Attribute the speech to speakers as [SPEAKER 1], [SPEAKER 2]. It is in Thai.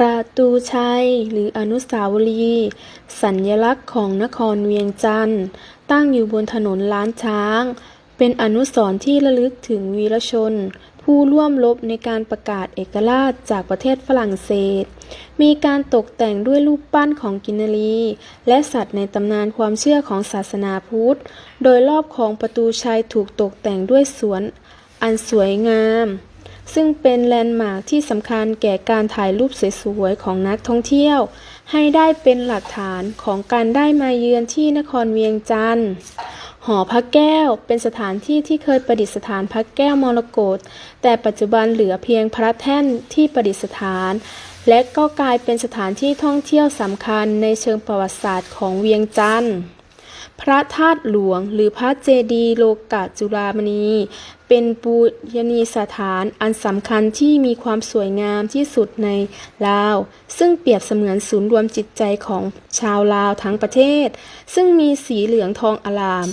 [SPEAKER 1] ประตูชัย หรืออนุสาวรีย์สัญลักษณ์ของนครเวียงจันทร์ตั้งอยู่บนถนนล้านช้าง เป็นอนุสรณ์ที่ระลึกถึงวีรชน ผู้ร่วมรบในการประกาศเอกราชจากประเทศฝรั่งเศส มีการตกแต่งด้วยรูปปั้นของกินรี และสัตว์ในตำนานความเชื่อของศาสนาพุทธ โดยรอบของประตูชัยถูกตกแต่งด้วยสวนอันสวยงาม ซึ่งเป็นแลนด์มาร์คที่สำคัญแก่การถ่ายรูปสวยๆของนักท่องเที่ยว ให้ได้เป็นหลักฐานของการได้มาเยือนที่นครเวียงจันทร์หอพระแก้วเป็นสถานที่ที่เคยประดิษฐานพระแก้วมรกตแต่ปัจจุบันเหลือเพียงพระแท่นที่ประดิษฐาน และก็กลายเป็นสถานที่ท่องเที่ยวสำคัญในเชิงประวัติศาสตร์ของเวียงจันทร์ พระธาตุหลวง หรือพระเจดีย์โลกาจุฬามณี เป็นปูยนีสถานอันสำคัญที่มีความสวยงามที่สุดในลาว ซึ่งเปรียบเสมือนศูนย์รวมจิตใจของชาวลาวทั้งประเทศ ซึ่งมีสีเหลืองทองอลาม